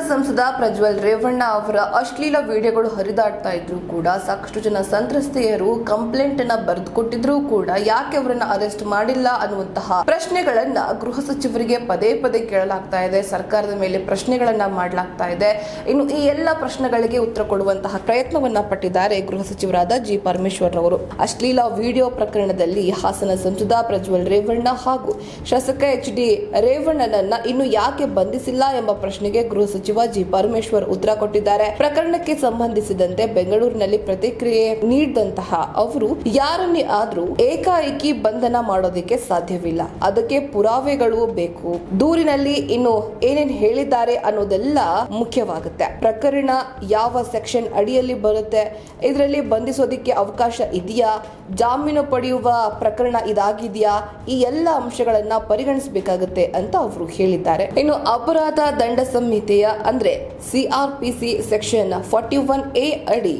ಸಂಸದ ಪ್ರಜ್ವಲ್ ರೇವಣ್ಣ ಅವರ ಅಶ್ಲೀಲ ವಿಡಿಯೋಗಳು ಹರಿದಾಡ್ತಾ ಇದ್ರು ಕೂಡ ಸಾಕಷ್ಟು ಜನ ಸಂತ್ರಸ್ತೆಯರು ಕಂಪ್ಲೇಂಟ್ ಅನ್ನ ಬರೆದುಕೊಟ್ಟಿದ್ರು ಕೂಡ ಯಾಕೆ ಅವರನ್ನ ಅರೆಸ್ಟ್ ಮಾಡಿಲ್ಲ ಅನ್ನುವಂತಹ ಪ್ರಶ್ನೆಗಳನ್ನ ಗೃಹ ಸಚಿವರಿಗೆ ಪದೇ ಪದೇ ಕೇಳಲಾಗ್ತಾ ಇದೆ. ಸರ್ಕಾರದ ಮೇಲೆ ಪ್ರಶ್ನೆಗಳನ್ನ ಮಾಡಲಾಗ್ತಾ ಇದೆ. ಇನ್ನು ಈ ಎಲ್ಲ ಪ್ರಶ್ನೆಗಳಿಗೆ ಉತ್ತರ ಕೊಡುವಂತಹ ಪ್ರಯತ್ನವನ್ನ ಪಟ್ಟಿದ್ದಾರೆ ಗೃಹ ಸಚಿವರಾದ ಜಿ ಪರಮೇಶ್ವರ್ ಅವರು. ಅಶ್ಲೀಲ ವಿಡಿಯೋ ಪ್ರಕರಣದಲ್ಲಿ ಹಾಸನ ಸಂಸದ ಪ್ರಜ್ವಲ್ ರೇವಣ್ಣ ಹಾಗೂ ಶಾಸಕ ಎಚ್ ಡಿ ರೇವಣ್ಣನನ್ನ ಇನ್ನು ಯಾಕೆ ಬಂಧಿಸಿಲ್ಲ ಎಂಬ ಪ್ರಶ್ನೆಗೆ ಗೃಹ ಜಿ ಪರಮೇಶ್ವರ್ ಉತ್ತರ ಕೊಟ್ಟಿದ್ದಾರೆ. ಪ್ರಕರಣಕ್ಕೆ ಸಂಬಂಧಿಸಿದಂತೆ ಬೆಂಗಳೂರಿನಲ್ಲಿ ಪ್ರತಿಕ್ರಿಯೆ ನೀಡಿದಂತಹ ಅವರು ಯಾರನ್ನೇ ಆದ್ರೂ ಏಕಾಏಕಿ ಬಂಧನ ಮಾಡೋದಕ್ಕೆ ಸಾಧ್ಯವಿಲ್ಲ. ಅದಕ್ಕೆ ಪುರಾವೆಗಳು ಬೇಕು. ದೂರಿನಲ್ಲಿ ಇನ್ನು ಏನೇನ್ ಹೇಳಿದ್ದಾರೆ ಅನ್ನೋದೆಲ್ಲ ಮುಖ್ಯವಾಗುತ್ತೆ. ಪ್ರಕರಣ ಯಾವ ಸೆಕ್ಷನ್ ಅಡಿಯಲ್ಲಿ ಬರುತ್ತೆ, ಇದರಲ್ಲಿ ಬಂಧಿಸೋದಿಕ್ಕೆ ಅವಕಾಶ ಇದೆಯಾ, ಜಾಮೀನು ಪಡೆಯುವ ಪ್ರಕರಣ ಇದಾಗಿದೆಯಾ, ಈ ಎಲ್ಲ ಅಂಶಗಳನ್ನ ಪರಿಗಣಿಸಬೇಕಾಗುತ್ತೆ ಅಂತ ಅವರು ಹೇಳಿದ್ದಾರೆ. ಇನ್ನು ಅಪರಾಧ ದಂಡ ಸಂಹಿತೆಯ ಅಂದ್ರೆ C section forty one A ಅಡಿ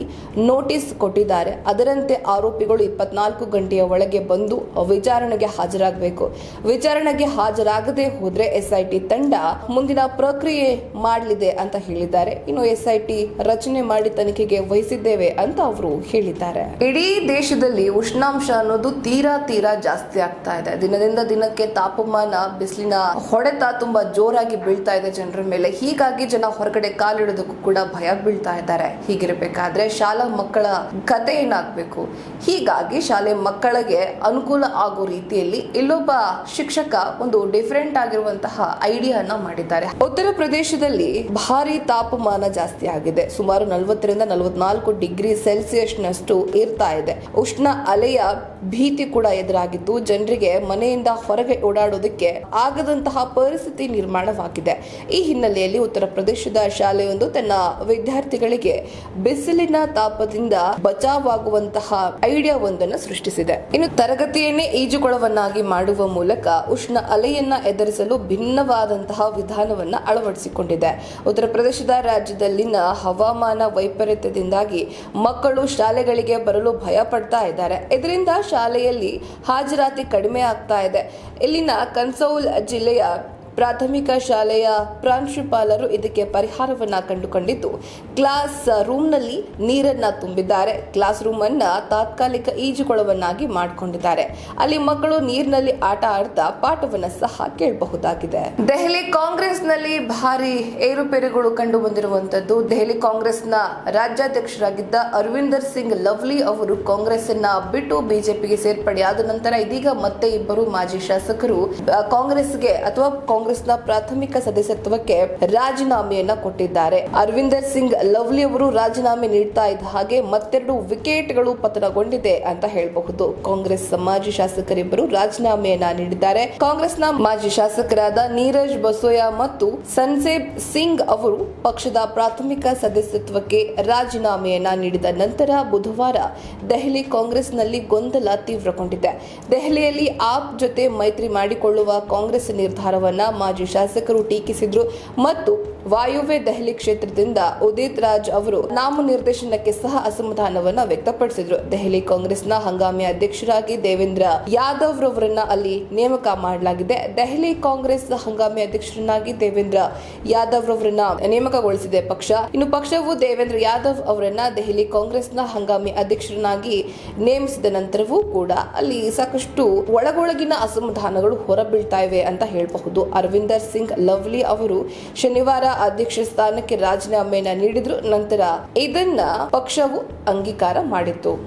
ನೋಟಿಸ್ ಕೊಟ್ಟಿದ್ದಾರೆ. ಅದರಂತೆ ಆರೋಪಿಗಳು ಇಪ್ಪತ್ನಾಲ್ಕು ಗಂಟೆಯ ಒಳಗೆ ಬಂದು ವಿಚಾರಣೆಗೆ ಹಾಜರಾಗಬೇಕು. ವಿಚಾರಣೆಗೆ ಹಾಜರಾಗದೆ ಹೋದ್ರೆ ಎಸ್ಐಟಿ ತಂಡ ಮುಂದಿನ ಪ್ರಕ್ರಿಯೆ ಮಾಡಲಿದೆ ಅಂತ ಹೇಳಿದ್ದಾರೆ. ಇನ್ನು ಎಸ್ಐಟಿ ರಚನೆ ಮಾಡಿ ತನಿಖೆಗೆ ವಹಿಸಿದ್ದೇವೆ ಅಂತ ಅವರು ಹೇಳಿದ್ದಾರೆ. ಇಡೀ ದೇಶದಲ್ಲಿ ಉಷ್ಣಾಂಶ ಅನ್ನೋದು ತೀರಾ ತೀರಾ ಜಾಸ್ತಿ ಆಗ್ತಾ ಇದೆ. ದಿನದಿಂದ ದಿನಕ್ಕೆ ತಾಪಮಾನ, ಬಿಸಿಲಿನ ಹೊಡೆತ ತುಂಬಾ ಜೋರಾಗಿ ಬೀಳ್ತಾ ಇದೆ ಜನರ ಮೇಲೆ. ಹೀಗಾಗಿ ಜನ ಹೊರಗಡೆ ಕಾಲಿಡೋದಕ್ಕೂ ಕೂಡ ಭಯ ಬೀಳ್ತಾ ಇದ್ದಾರೆ. ಹೀಗಿರಬೇಕಾದ್ರೆ ಶಾಲಾ ಮಕ್ಕಳ ಕತೆ ಏನಾಗಬೇಕು ಹೀಗಾಗಿ ಶಾಲೆ ಮಕ್ಕಳಿಗೆ ಅನುಕೂಲ ಆಗೋ ರೀತಿಯಲ್ಲಿ ಇಲ್ಲೊಬ್ಬ ಶಿಕ್ಷಕ ಒಂದು ಡಿಫರೆಂಟ್ ಆಗಿರುವಂತಹ ಐಡಿಯಾನ ಮಾಡಿದ್ದಾರೆ. ಉತ್ತರ ಪ್ರದೇಶದಲ್ಲಿ ಭಾರಿ ತಾಪಮಾನ ಜಾಸ್ತಿ ಆಗಿದೆ. ಸುಮಾರು ನಲವತ್ತರಿಂದ ನಲವತ್ನಾಲ್ಕು ಡಿಗ್ರಿ ಸೆಲ್ಸಿಯಸ್ ನಷ್ಟು ಇರ್ತಾ ಇದೆ. ಉಷ್ಣ ಅಲೆಯ ಭೀತಿ ಕೂಡ ಎದುರಾಗಿದ್ದು ಜನರಿಗೆ ಮನೆಯಿಂದ ಹೊರಗೆ ಓಡಾಡೋದಕ್ಕೆ ಆಗದಂತಹ ಪರಿಸ್ಥಿತಿ ನಿರ್ಮಾಣವಾಗಿದೆ. ಈ ಹಿನ್ನೆಲೆಯಲ್ಲಿ ಉತ್ತರ ಪ್ರದೇಶದ ಶಾಲೆಯೊಂದು ತನ್ನ ವಿದ್ಯಾರ್ಥಿಗಳಿಗೆ ಬಿಸಿಲಿನ ತಾಪದಿಂದ ಬಚಾವಾಗುವಂತಹ ಐಡಿಯಾ ಒಂದನ್ನು ಸೃಷ್ಟಿಸಿದೆ. ಇನ್ನು ತರಗತಿಯನ್ನೇ ಈಜುಕೊಳವನ್ನಾಗಿ ಮಾಡುವ ಮೂಲಕ ಉಷ್ಣ ಅಲೆಯನ್ನ ಎದುರಿಸಲು ಭಿನ್ನವಾದಂತಹ ವಿಧಾನವನ್ನ ಅಳವಡಿಸಿಕೊಂಡಿದೆ. ಉತ್ತರ ಪ್ರದೇಶದ ರಾಜ್ಯದಲ್ಲಿನ ಹವಾಮಾನ ವೈಪರೀತ್ಯದಿಂದಾಗಿ ಮಕ್ಕಳು ಶಾಲೆಗಳಿಗೆ ಬರಲು ಭಯ ಪಡ್ತಾ ಇದ್ದಾರೆ. ಇದರಿಂದ ಶಾಲೆಯಲ್ಲಿ ಹಾಜರಾತಿ ಕಡಿಮೆ ಆಗ್ತಾ ಇದೆ. ಇಲ್ಲಿನ ಕನ್ಸೌಲ್ ಜಿಲ್ಲೆಯ ಪ್ರಾಥಮಿಕ ಶಾಲೆಯ ಪ್ರಾಂಶುಪಾಲರು ಇದಕ್ಕೆ ಪರಿಹಾರವನ್ನ ಕಂಡುಕೊಂಡಿದ್ದು, ಕ್ಲಾಸ್ ರೂಮ್ನಲ್ಲಿ ನೀರನ್ನ ತುಂಬಿದ್ದಾರೆ. ಕ್ಲಾಸ್ ರೂಮ್ ಅನ್ನ ತಾತ್ಕಾಲಿಕ ಈಜುಕೊಳವನ್ನಾಗಿ ಮಾಡಿಕೊಂಡಿದ್ದಾರೆ. ಅಲ್ಲಿ ಮಕ್ಕಳು ನೀರಿನಲ್ಲಿ ಆಟ ಆಡ್ತಾ ಪಾಠವನ್ನ ಸಹ ಕೇಳಬಹುದಾಗಿದೆ. ದೆಹಲಿ ಕಾಂಗ್ರೆಸ್ನಲ್ಲಿ ಭಾರಿ ಏರುಪೇರುಗಳು ಕಂಡು ಬಂದಿರುವಂತದ್ದು ದೆಹಲಿ ಕಾಂಗ್ರೆಸ್ನ ರಾಜ್ಯಾಧ್ಯಕ್ಷರಾಗಿದ್ದ ಅರವಿಂದರ್ ಸಿಂಗ್ ಲವ್ಲಿ ಅವರು ಕಾಂಗ್ರೆಸ್ ಅನ್ನ ಬಿಟ್ಟು ಬಿಜೆಪಿಗೆ ಸೇರ್ಪಡೆಯಾದ ನಂತರ ಇದೀಗ ಮತ್ತೆ ಇಬ್ಬರು ಮಾಜಿ ಶಾಸಕರು ಕಾಂಗ್ರೆಸ್ಗೆ ಅಥವಾ ಕಾಂಗ್ರೆಸ್ನ ಪ್ರಾಥಮಿಕ ಸದಸ್ಯತ್ವಕ್ಕೆ ರಾಜೀನಾಮೆಯನ್ನ ಕೊಟ್ಟಿದ್ದಾರೆ. ಅರವಿಂದರ್ ಸಿಂಗ್ ಲವ್ಲಿ ಅವರು ರಾಜೀನಾಮೆ ನೀಡ್ತಾ ಇದ್ದ ಹಾಗೆ ಮತ್ತೆರಡು ವಿಕೆಟ್ಗಳು ಪತನಗೊಂಡಿದೆ ಅಂತ ಹೇಳಬಹುದು. ಕಾಂಗ್ರೆಸ್ ಮಾಜಿ ಶಾಸಕರಿಬ್ಬರು ರಾಜೀನಾಮೆಯನ್ನ ನೀಡಿದ್ದಾರೆ. ಕಾಂಗ್ರೆಸ್ನ ಮಾಜಿ ಶಾಸಕರಾದ ನೀರಜ್ ಬಸೋಯಾ ಮತ್ತು ಸನ್ಸೇಬ್ ಸಿಂಗ್ ಅವರು ಪಕ್ಷದ ಪ್ರಾಥಮಿಕ ಸದಸ್ಯತ್ವಕ್ಕೆ ರಾಜೀನಾಮೆಯನ್ನ ನೀಡಿದ ನಂತರ ಬುಧವಾರ ದೆಹಲಿ ಕಾಂಗ್ರೆಸ್ನಲ್ಲಿ ಗೊಂದಲ ತೀವ್ರಗೊಂಡಿದೆ. ದೆಹಲಿಯಲ್ಲಿ ಆಪ್ ಜೊತೆ ಮೈತ್ರಿ ಮಾಡಿಕೊಳ್ಳುವ ಕಾಂಗ್ರೆಸ್ ನಿರ್ಧಾರವನ್ನ ಮಾಜಿ ಶಾಸಕರು ಟೀಕಿಸಿದ್ರು ಮತ್ತು ವಾಯುವ್ಯ ದೆಹಲಿ ಕ್ಷೇತ್ರದಿಂದ ಉದಿತ್ ರಾಜ್ ಅವರು ನಾಮನಿರ್ದೇಶನಕ್ಕೆ ಸಹ ಅಸಮಾಧಾನವನ್ನ ವ್ಯಕ್ತಪಡಿಸಿದ್ರು. ದೆಹಲಿ ಕಾಂಗ್ರೆಸ್ನ ಹಂಗಾಮಿ ಅಧ್ಯಕ್ಷರಾಗಿ ದೇವೇಂದ್ರ ಯಾದವ್ ರವರನ್ನ ಅಲ್ಲಿ ನೇಮಕ ಮಾಡಲಾಗಿದೆ. ದೆಹಲಿ ಕಾಂಗ್ರೆಸ್ ಹಂಗಾಮಿ ಅಧ್ಯಕ್ಷರನ್ನಾಗಿ ದೇವೇಂದ್ರ ಯಾದವ್ ರವರನ್ನ ನೇಮಕಗೊಳಿಸಿದೆ ಪಕ್ಷ. ಇನ್ನು ಪಕ್ಷವು ದೇವೇಂದ್ರ ಯಾದವ್ ಅವರನ್ನ ದೆಹಲಿ ಕಾಂಗ್ರೆಸ್ನ ಹಂಗಾಮಿ ಅಧ್ಯಕ್ಷರನ್ನಾಗಿ ನೇಮಿಸಿದ ನಂತರವೂ ಕೂಡ ಅಲ್ಲಿ ಸಾಕಷ್ಟು ಒಳಗೊಳಗಿನ ಅಸಮಾಧಾನಗಳು ಹೊರಬೀಳ್ತಾ ಇವೆ ಅಂತ ಹೇಳಬಹುದು. ಅರವಿಂದರ್ ಸಿಂಗ್ ಲವ್ಲಿ ಅವರು ಶನಿವಾರ ಅಧ್ಯಕ್ಷ ಸ್ಥಾನಕ್ಕೆ ರಾಜೀನಾಮೆಯನ್ನ ನೀಡಿದ್ರು ನಂತರ ಇದನ್ನ ಪಕ್ಷವು ಅಂಗೀಕಾರ ಮಾಡಿತ್ತು.